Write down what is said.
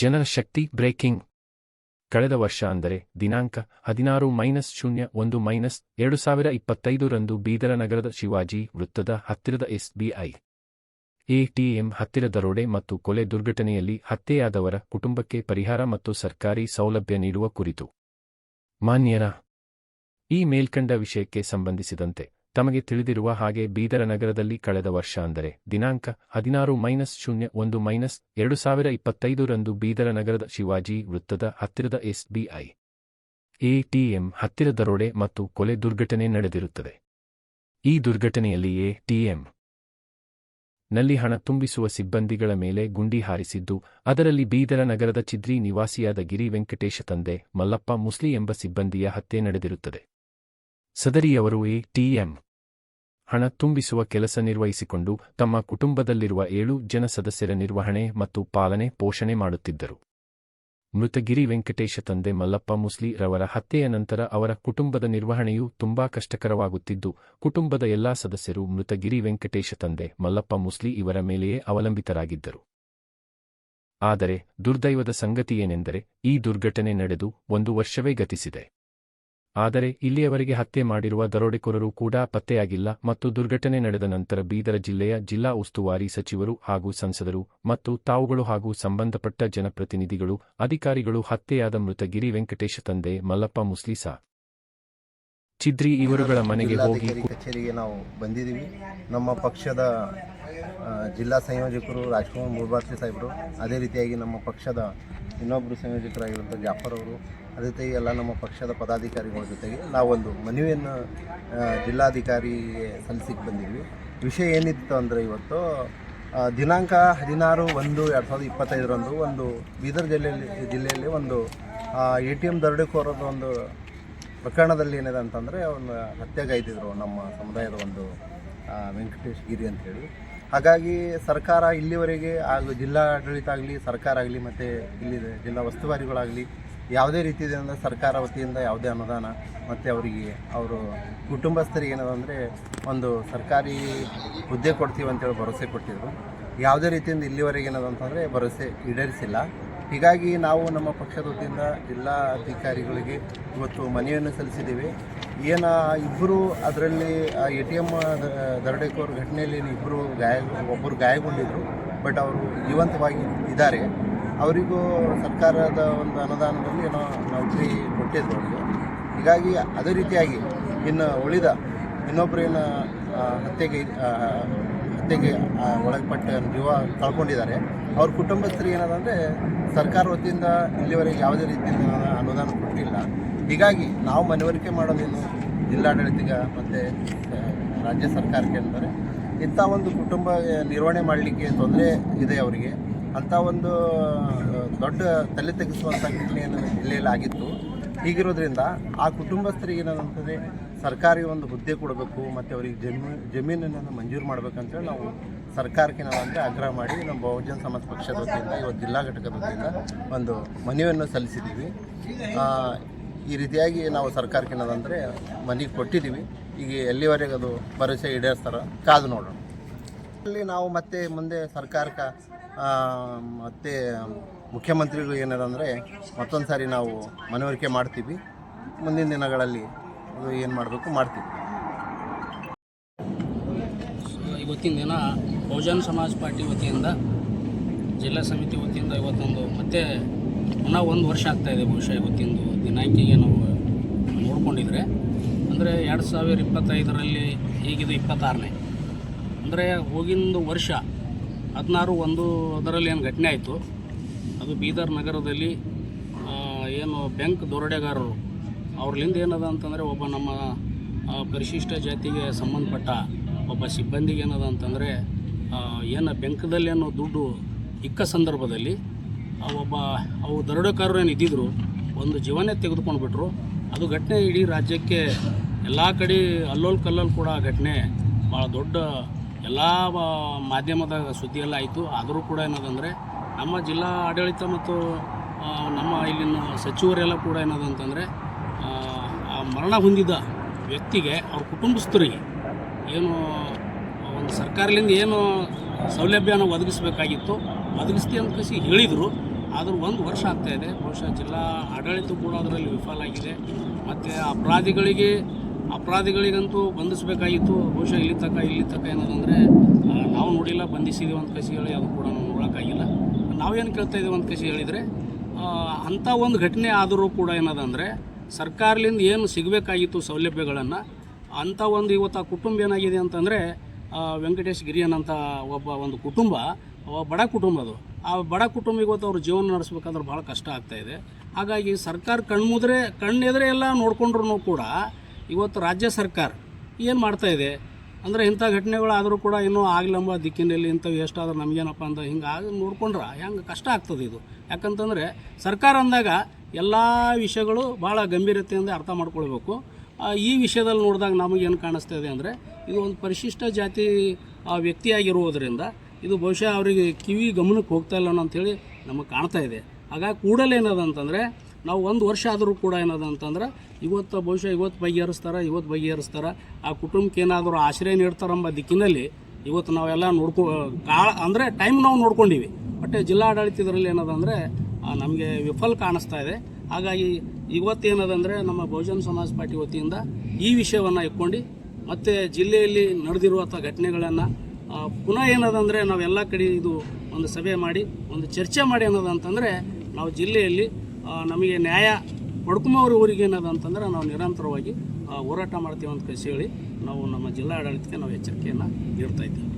ಜನರ ಶಕ್ತಿ ಬ್ರೇಕಿಂಗ್. ಕಳೆದ ವರ್ಷ ಅಂದರೆ ದಿನಾಂಕ ಹದಿನಾರು ಮೈನಸ್ ಶೂನ್ಯ ಒಂದು ಮೈನಸ್ ಎರಡು ಸಾವಿರ ಇಪ್ಪತ್ತೈದರಂದು ಬೀದರ ನಗರದ ಶಿವಾಜಿ ವೃತ್ತದ ಹತ್ತಿರದ ಎಸ್ಬಿಐ. ಎಟಿಎಂ ಹತ್ತಿರ ದರೋಡೆ ಮತ್ತು ಕೊಲೆ ದುರ್ಘಟನೆಯಲ್ಲಿ ಹತ್ಯೆಯಾದವರ ಕುಟುಂಬಕ್ಕೆ ಪರಿಹಾರ ಮತ್ತು ಸರ್ಕಾರಿ ಸೌಲಭ್ಯ ನೀಡುವ ಕುರಿತು. ಮಾನ್ಯರ ಈ ಮೇಲ್ಕಂಡ ವಿಷಯಕ್ಕೆ ಸಂಬಂಧಿಸಿದಂತೆ ತಮಗೆ ತಿಳಿದಿರುವ ಹಾಗೆ ಬೀದರ ನಗರದಲ್ಲಿ ಕಳೆದ ವರ್ಷ ಅಂದರೆ ದಿನಾಂಕ ಹದಿನಾರು ಮೈನಸ್ ಶೂನ್ಯ ಒಂದು ಮೈನಸ್ ಎರಡು ಸಾವಿರ ಇಪ್ಪತ್ತೈದರಂದು ಬೀದರ ನಗರದ ಶಿವಾಜಿ ವೃತ್ತದ ಹತ್ತಿರದ ಎಸ್ಬಿಐ ಎಟಿಎಂ ಹತ್ತಿರ ದರೋಡೆ ಮತ್ತು ಕೊಲೆ ದುರ್ಘಟನೆ ನಡೆದಿರುತ್ತದೆ. ಈ ದುರ್ಘಟನೆಯಲ್ಲಿ ಎಟಿಎಂ ನಲ್ಲಿ ಹಣ ತುಂಬಿಸುವ ಸಿಬ್ಬಂದಿಗಳ ಮೇಲೆ ಗುಂಡಿ ಹಾರಿಸಿದ್ದು, ಅದರಲ್ಲಿ ಬೀದರ ನಗರದ ಚಿದ್ರಿ ನಿವಾಸಿಯಾದ ಗಿರಿ ವೆಂಕಟೇಶ ತಂದೆ ಮಲ್ಲಪ್ಪ ಮುಸ್ಲಿ ಎಂಬ ಸಿಬ್ಬಂದಿಯ ಹತ್ಯೆ ನಡೆದಿರುತ್ತದೆ. ಸದರಿಯವರು ಎಟಿಎಂ ಹಣ ತುಂಬಿಸುವ ಕೆಲಸ ನಿರ್ವಹಿಸಿಕೊಂಡು ತಮ್ಮ ಕುಟುಂಬದಲ್ಲಿರುವ ಏಳು ಜನ ಸದಸ್ಯರ ನಿರ್ವಹಣೆ ಮತ್ತು ಪಾಲನೆ ಪೋಷಣೆ ಮಾಡುತ್ತಿದ್ದರು. ಮೃತಗಿರಿ ವೆಂಕಟೇಶ ತಂದೆ ಮಲ್ಲಪ್ಪ ಮುಸ್ಲಿ ರವರ ಹತ್ಯೆಯ ನಂತರ ಅವರ ಕುಟುಂಬದ ನಿರ್ವಹಣೆಯು ತುಂಬಾ ಕಷ್ಟಕರವಾಗುತ್ತಿದ್ದು, ಕುಟುಂಬದ ಎಲ್ಲಾ ಸದಸ್ಯರು ಮೃತಗಿರಿ ವೆಂಕಟೇಶ ತಂದೆ ಮಲ್ಲಪ್ಪ ಮುಸ್ಲಿ ಇವರ ಮೇಲೆಯೇ ಅವಲಂಬಿತರಾಗಿದ್ದರು. ಆದರೆ ದುರ್ದೈವದ ಸಂಗತಿಯೇನೆಂದರೆ, ಈ ದುರ್ಘಟನೆ ನಡೆದು ಒಂದು ವರ್ಷವೇ ಗತಿಸಿದೆ. ಆದರೆ ಇಲ್ಲಿಯವರೆಗೆ ಹತ್ಯೆ ಮಾಡಿರುವ ದರೋಡೆಕೋರರು ಕೂಡ ಪತ್ತೆಯಾಗಿಲ್ಲ ಮತ್ತು ದುರ್ಘಟನೆ ನಡೆದ ನಂತರ ಬೀದರ ಜಿಲ್ಲೆಯ ಜಿಲ್ಲಾ ಉಸ್ತುವಾರಿ ಸಚಿವರು ಹಾಗೂ ಸಂಸದರು ಮತ್ತು ತಾವುಗಳು ಹಾಗೂ ಸಂಬಂಧಪಟ್ಟ ಜನಪ್ರತಿನಿಧಿಗಳು, ಅಧಿಕಾರಿಗಳು ಹತ್ಯೆಯಾದ ಮೃತ ಗಿರಿ ವೆಂಕಟೇಶ ತಂದೆ ಮಲ್ಲಪ್ಪ ಮುಸ್ಲಿಸಾ. ಚಿದ್ರಿ ಇವರುಗಳ ಮನೆಗೆ ಹೋಗಿ ಕಚೇರಿಗೆ ನಾವು ಬಂದಿದ್ದೀವಿ. ನಮ್ಮ ಪಕ್ಷದ ಜಿಲ್ಲಾ ಸಂಯೋಜಕರು ರಾಜ್ಕುಮಾರ್ ಮುಲ್ಬಾತ್ರಿ ಸಾಹೇಬರು, ಅದೇ ರೀತಿಯಾಗಿ ನಮ್ಮ ಪಕ್ಷದ ಇನ್ನೊಬ್ಬರು ಸಂಯೋಜಕರಾಗಿರುವಂಥ ಜಾಫರ್ ಅವರು, ಅದೇ ರೀತಿ ಎಲ್ಲ ನಮ್ಮ ಪಕ್ಷದ ಪದಾಧಿಕಾರಿಗಳ ಜೊತೆಗೆ ನಾವೊಂದು ಮನವಿಯನ್ನು ಜಿಲ್ಲಾಧಿಕಾರಿಗೆ ಸಲ್ಲಿಸಿಕ್ಕೆ ಬಂದಿದ್ವಿ. ವಿಷಯ ಏನಿತ್ತು ಅಂದರೆ ಇವತ್ತು ದಿನಾಂಕ ಹದಿನಾರು ಒಂದು ಎರಡು ಸಾವಿರದ ಇಪ್ಪತ್ತೈದರಂದು ಒಂದು ಬೀದರ್ ಜಿಲ್ಲೆಯಲ್ಲಿ ಜಿಲ್ಲೆಯಲ್ಲಿ ಒಂದು ಎ ಟಿ ಎಂ ದರೋಡೆಕೋರದ ಒಂದು ಪ್ರಕರಣದಲ್ಲಿ ಏನಿದೆ ಅಂತಂದರೆ ಒಂದು ಹತ್ಯೆಗೈದಿದ್ರು ನಮ್ಮ ಸಮುದಾಯದ ಒಂದು ವೆಂಕಟೇಶ್ ಗಿರಿ ಅಂತೇಳಿ ಹಾಗಾಗಿ ಸರ್ಕಾರ ಇಲ್ಲಿವರೆಗೆ ಆಗ ಜಿಲ್ಲಾ ಆಡಳಿತ ಆಗಲಿ, ಸರ್ಕಾರ ಆಗಲಿ ಮತ್ತು ಇಲ್ಲಿ ಜಿಲ್ಲಾ ಉಸ್ತುವಾರಿಗಳಾಗಲಿ ಯಾವುದೇ ರೀತಿಯಿಂದ ಸರ್ಕಾರ ವತಿಯಿಂದ ಯಾವುದೇ ಅನುದಾನ ಮತ್ತು ಅವರಿಗೆ ಅವರು ಕುಟುಂಬಸ್ಥರಿಗೆ ಏನದ ಅಂದರೆ ಒಂದು ಸರ್ಕಾರಿ ಹುದ್ದೆ ಕೊಡ್ತೀವಿ ಅಂತೇಳಿ ಭರವಸೆ ಕೊಟ್ಟಿದ್ರು. ಯಾವುದೇ ರೀತಿಯಿಂದ ಇಲ್ಲಿವರೆಗೆ ಏನದ ಅಂತಂದರೆ ಭರವಸೆ ಈಡೇರಿಸಿಲ್ಲ. ಹೀಗಾಗಿ ನಾವು ನಮ್ಮ ಪಕ್ಷದ ವತಿಯಿಂದ ಜಿಲ್ಲಾ ಅಧಿಕಾರಿಗಳಿಗೆ ಇವತ್ತು ಮನವಿಯನ್ನು ಸಲ್ಲಿಸಿದ್ದೀವಿ. ಏನ ಇಬ್ಬರು ಅದರಲ್ಲಿ ಎ ಟಿ ಎಂ ದರಡೆಕೋರ್ ಘಟನೆಯಲ್ಲಿ ಇಬ್ಬರು ಗಾಯ ಒಬ್ಬರು ಗಾಯಗೊಂಡಿದ್ದರು ಬಟ್ ಅವರು ಜೀವಂತವಾಗಿ ಇದ್ದಾರೆ. ಅವರಿಗೂ ಸರ್ಕಾರದ ಒಂದು ಅನುದಾನದಲ್ಲಿ ಏನೋ ನೌಕರಿ ಕೊಟ್ಟಿದ್ರು ಅವರಿಗೆ. ಹೀಗಾಗಿ ಅದೇ ರೀತಿಯಾಗಿ ಇನ್ನು ಉಳಿದ ಇನ್ನೊಬ್ಬರು ಏನು ಆ, ಹತ್ಯೆಗೆ ಹತ್ಯೆಗೆ ಒಳಪಟ್ಟ ಜೀವ ಕಳ್ಕೊಂಡಿದ್ದಾರೆ. ಅವ್ರ ಕುಟುಂಬಸ್ಥರಿಗೆ ಏನದಂದರೆ ಸರ್ಕಾರ ವತಿಯಿಂದ ಇಲ್ಲಿವರೆಗೆ ಯಾವುದೇ ರೀತಿಯ ಅನುದಾನ ಕೊಟ್ಟಿಲ್ಲ. ಹೀಗಾಗಿ ನಾವು ಮನವರಿಕೆ ಮಾಡೋದೇನು ಜಿಲ್ಲಾಡಳಿತಗ ಮತ್ತು ರಾಜ್ಯ ಸರ್ಕಾರಕ್ಕೆ ಅಂದರೆ ಇಂಥ ಒಂದು ಕುಟುಂಬ ನಿರ್ವಹಣೆ ಮಾಡಲಿಕ್ಕೆ ತೊಂದರೆ ಇದೆ ಅವರಿಗೆ. ಅಂಥ ಒಂದು ದೊಡ್ಡ ತಲೆ ತೆಗೆಸುವಂಥ ಘಟನೆಯನ್ನು ಜಿಲ್ಲೆಯಲ್ಲಿ ಆಗಿತ್ತು. ಹೀಗಿರೋದ್ರಿಂದ ಆ ಕುಟುಂಬಸ್ಥರಿಗೆ ಏನಂತಂದರೆ ಸರ್ಕಾರಿ ಒಂದು ಹುದ್ದೆ ಕೊಡಬೇಕು, ಮತ್ತು ಅವರಿಗೆ ಜಮೀನು ಜಮೀನನ್ನು ಮಂಜೂರು ಮಾಡಬೇಕಂತೇಳಿ ನಾವು ಸರ್ಕಾರಕ್ಕೆ ನಾವು ಅಂದರೆ ಆಗ್ರಹ ಮಾಡಿ ನಮ್ಮ ಬಹುಜನ ಸಮಾಜ ಪಕ್ಷದ ವತಿಯಿಂದ, ಇವತ್ತು ಜಿಲ್ಲಾ ಘಟಕದ ವತಿಯಿಂದ ಒಂದು ಮನವಿಯನ್ನು ಸಲ್ಲಿಸಿದ್ದೀವಿ. ಈ ರೀತಿಯಾಗಿ ನಾವು ಸರ್ಕಾರಕ್ಕೆ ಏನದಂದರೆ ಮನೆಗೆ ಕೊಟ್ಟಿದ್ದೀವಿ. ಈಗ ಎಲ್ಲಿವರೆಗೆ ಅದು ಭರವಸೆ ಈಡೇರಿಸ್ತಾರ ಕಾದು ನೋಡೋಣ. ಅಲ್ಲಿ ನಾವು ಮತ್ತೆ ಮುಂದೆ ಸರ್ಕಾರಕ್ಕೆ ಮತ್ತೆ ಮುಖ್ಯಮಂತ್ರಿಗಳು ಏನದಂದರೆ ಮತ್ತೊಂದು ಸಾರಿ ನಾವು ಮನವರಿಕೆ ಮಾಡ್ತೀವಿ. ಮುಂದಿನ ದಿನಗಳಲ್ಲಿ ಅದು ಏನು ಮಾಡಬೇಕು ಮಾಡ್ತೀವಿ. ಇವತ್ತಿನ ದಿನ ಬಹುಜನ ಸಮಾಜ ಪಾರ್ಟಿ ವತಿಯಿಂದ ಜಿಲ್ಲಾ ಸಮಿತಿ ವತಿಯಿಂದ ಇವತ್ತೊಂದು ಮತ್ತೆ ಪುನಃ ಒಂದು ವರ್ಷ ಆಗ್ತಾಯಿದೆ ಬಹುಶಃ ಇವತ್ತಿಂದು. ದಿನಾಂಕಿಗೆ ನಾವು ನೋಡ್ಕೊಂಡಿದ್ರೆ, ಅಂದರೆ ಎರಡು ಸಾವಿರ ಇಪ್ಪತ್ತೈದರಲ್ಲಿ ಈಗಿದು ಇಪ್ಪತ್ತಾರನೇ. ಅಂದರೆ ಹೋಗಿಂದು ವರ್ಷ ಹದಿನಾರು ಒಂದು ಅದರಲ್ಲಿ ಏನು ಘಟನೆ ಆಯಿತು. ಅದು ಬೀದರ್ ನಗರದಲ್ಲಿ ಏನು ಬ್ಯಾಂಕ್ ದೊರಡೆಗಾರರು ಅವ್ರಲಿಂದ ಏನದ ಅಂತಂದರೆ ಒಬ್ಬ ನಮ್ಮ ಪರಿಶಿಷ್ಟ ಜಾತಿಗೆ ಸಂಬಂಧಪಟ್ಟ ಒಬ್ಬ ಸಿಬ್ಬಂದಿಗೆ ಏನದ ಅಂತಂದರೆ ಏನು ಬ್ಯಾಂಕ್ದಲ್ಲಿ ಏನೋ ದುಡ್ಡು ಇಕ್ಕ ಸಂದರ್ಭದಲ್ಲಿ ಆ ಒಬ್ಬ ಅವು ದರೋಡೆಕಾರರು ಏನು ಇದ್ದಿದ್ರು, ಒಂದು ಜೀವನೇ ತೆಗೆದುಕೊಂಡು ಬಿಟ್ಟರು ಅದು ಘಟನೆ ಇಡೀ ರಾಜ್ಯಕ್ಕೆ ಎಲ್ಲ ಕಡೆ ಅಲ್ಲೋಲ್ ಕಲ್ಲಲ್ಲಿ ಕೂಡ ಆ ಘಟನೆ ಭಾಳ ದೊಡ್ಡ ಎಲ್ಲ ಮಾಧ್ಯಮದ ಸುದ್ದಿಯೆಲ್ಲ ಆಯಿತು. ಆದರೂ ಕೂಡ ಏನದಂದರೆ, ನಮ್ಮ ಜಿಲ್ಲಾ ಆಡಳಿತ ಮತ್ತು ನಮ್ಮ ಇಲ್ಲಿನ ಸಚಿವರೆಲ್ಲ ಕೂಡ ಏನದಂತಂದರೆ ಆ ಮರಣ ಹೊಂದಿದ ವ್ಯಕ್ತಿಗೆ ಅವ್ರ ಕುಟುಂಬಸ್ಥರಿಗೆ ಏನು, ಒಂದು ಸರ್ಕಾರದಿಂದ ಏನು ಸೌಲಭ್ಯನ ಒದಗಿಸಬೇಕಾಗಿತ್ತು. ಒದಗಿಸ್ತಿ ಅಂತ ಕಸಿ ಹೇಳಿದರು, ಆದರೂ ಒಂದು ವರ್ಷ ಆಗ್ತಾ ಇದೆ. ಬಹುಶಃ ಜಿಲ್ಲಾ ಆಡಳಿತ ಕೂಡ ಅದರಲ್ಲಿ ವಿಫಲ ಆಗಿದೆ. ಮತ್ತು ಅಪರಾಧಿಗಳಿಗೆ, ಅಪರಾಧಿಗಳಿಗಂತೂ ಬಂಧಿಸಬೇಕಾಗಿತ್ತು. ಬಹುಶಃ ಇಲ್ಲಿ ತಕ್ಕ ಇಲ್ಲಿ ತಕ್ಕ ಏನದಂದರೆ ನಾವು ನೋಡಿಲ್ಲ ಬಂಧಿಸಿದ್ದೀವಿ ಅಂತ ಕಸಿ ಹೇಳಿ ಅದು ಕೂಡ ನಾವು ನೋಡೋಕ್ಕಾಗಿಲ್ಲ. ನಾವೇನು ಕೇಳ್ತಾ ಇದ್ದೀವಿ ಅಂತ ಕಸಿ ಹೇಳಿದರೆ ಅಂಥ ಒಂದು ಘಟನೆ ಆದರೂ ಕೂಡ ಏನದಂದರೆ ಸರ್ಕಾರದಿಂದ ಏನು ಸಿಗಬೇಕಾಗಿತ್ತು ಸೌಲಭ್ಯಗಳನ್ನು, ಅಂಥ ಒಂದು ಇವತ್ತು ಆ ಕುಟುಂಬ ಏನಾಗಿದೆ ಅಂತಂದರೆ ವೆಂಕಟೇಶ್ ಗಿರಿಯನ್ ಅಂತ ಒಬ್ಬ ಒಂದು ಕುಟುಂಬ ಬಡ ಕುಟುಂಬ ಅದು. ಆ ಬಡ ಕುಟುಂಬ ಇವತ್ತು ಅವ್ರ ಜೀವನ ನಡೆಸ್ಬೇಕಂದ್ರೆ ಭಾಳ ಕಷ್ಟ ಆಗ್ತಾ ಇದೆ. ಹಾಗಾಗಿ ಸರ್ಕಾರ ಕಣ್ಮುದ್ರೆ ಕಣ್ಣೆದ್ರೆ ಎಲ್ಲ ನೋಡ್ಕೊಂಡ್ರು ಕೂಡ ಇವತ್ತು ರಾಜ್ಯ ಸರ್ಕಾರ ಏನು ಮಾಡ್ತಾ ಇದೆ? ಅಂದರೆ ಇಂಥ ಘಟನೆಗಳಾದರೂ ಕೂಡ ಇನ್ನೂ ಆಗ್ಲಂಬ ದಿಕ್ಕಿನಲ್ಲಿ ಇಂಥವು ಎಷ್ಟಾದ್ರೂ ನಮಗೇನಪ್ಪ ಅಂತ ಹಿಂಗೆ ಆಗ ನೋಡ್ಕೊಂಡ್ರೆ ಹೆಂಗೆ ಕಷ್ಟ ಆಗ್ತದೆ ಇದು. ಯಾಕಂತಂದರೆ ಸರ್ಕಾರ ಅಂದಾಗ ಎಲ್ಲ ವಿಷಯಗಳು ಭಾಳ ಗಂಭೀರತೆಯಿಂದ ಅರ್ಥ ಮಾಡ್ಕೊಳ್ಬೇಕು. ಈ ವಿಷಯದಲ್ಲಿ ನೋಡಿದಾಗ ನಮಗೇನು ಕಾಣಿಸ್ತಾ ಇದೆ ಅಂದರೆ ಇದು ಒಂದು ಪರಿಶಿಷ್ಟ ಜಾತಿ ಆ, ವ್ಯಕ್ತಿಯಾಗಿರುವುದರಿಂದ ಇದು ಬಹುಶಃ ಅವರಿಗೆ ಕಿವಿ ಗಮನಕ್ಕೆ ಹೋಗ್ತಾ ಇಲ್ಲ ಅಂಥೇಳಿ ನಮಗೆ ಕಾಣ್ತಾ ಇದೆ. ಹಾಗಾಗಿ ಕೂಡಲೇ ಏನದ ಅಂತಂದರೆ ನಾವು ಒಂದು ವರ್ಷ ಆದರೂ ಕೂಡ ಏನದ ಅಂತಂದ್ರೆ ಇವತ್ತು ಬಹುಶಃ ಇವತ್ತು ಬಗೆಹರಿಸ್ತಾರೆ ಇವತ್ತು ಬಗೆಹರಿಸ್ತಾರೆ ಆ ಕುಟುಂಬಕ್ಕೆ ಏನಾದರೂ ಆಶ್ರಯ ನೀಡ್ತಾರೆಂಬ ದಿಕ್ಕಿನಲ್ಲಿ ಇವತ್ತು ನಾವೆಲ್ಲ ನೋಡ್ಕೊ ಕಾಳ ಅಂದರೆ ಟೈಮ್ ನಾವು ನೋಡ್ಕೊಂಡಿವಿ. ಬಟ್ ಜಿಲ್ಲಾಡಳಿತ ಇದರಲ್ಲಿ ಏನದಂದರೆ ನಮಗೆ ವಿಫಲ ಕಾಣಿಸ್ತಾ ಇದೆ. ಹಾಗಾಗಿ ಇವತ್ತೇನದಂದರೆ ನಮ್ಮ ಬಹುಜನ ಸಮಾಜ ಪಾರ್ಟಿ ವತಿಯಿಂದ ಈ ವಿಷಯವನ್ನು ಇಟ್ಕೊಂಡು ಮತ್ತು ಜಿಲ್ಲೆಯಲ್ಲಿ ನಡೆದಿರುವಂಥ ಘಟನೆಗಳನ್ನು ಪುನಃ ಏನದಂದರೆ ನಾವೆಲ್ಲ ಕಡೆ ಇದು ಒಂದು ಸಭೆ ಮಾಡಿ, ಒಂದು ಚರ್ಚೆ ಮಾಡಿ ಅನ್ನೋದು ಅಂತಂದರೆ ನಾವು ಜಿಲ್ಲೆಯಲ್ಲಿ ನಮಗೆ ನ್ಯಾಯ ಪಡ್ಕೊಂಬವ್ರ ಊರಿಗೆ ಏನದ ಅಂತಂದ್ರೆ ನಾವು ನಿರಂತರವಾಗಿ ಹೋರಾಟ ಮಾಡ್ತೀವಿ ಅಂತ ಕಸಿ ಹೇಳಿ ನಾವು ನಮ್ಮ ಜಿಲ್ಲಾ ಆಡಳಿತಕ್ಕೆ ನಾವು ಎಚ್ಚರಿಕೆಯನ್ನು ನೀಡ್ತಾ ಇದ್ದೀವಿ.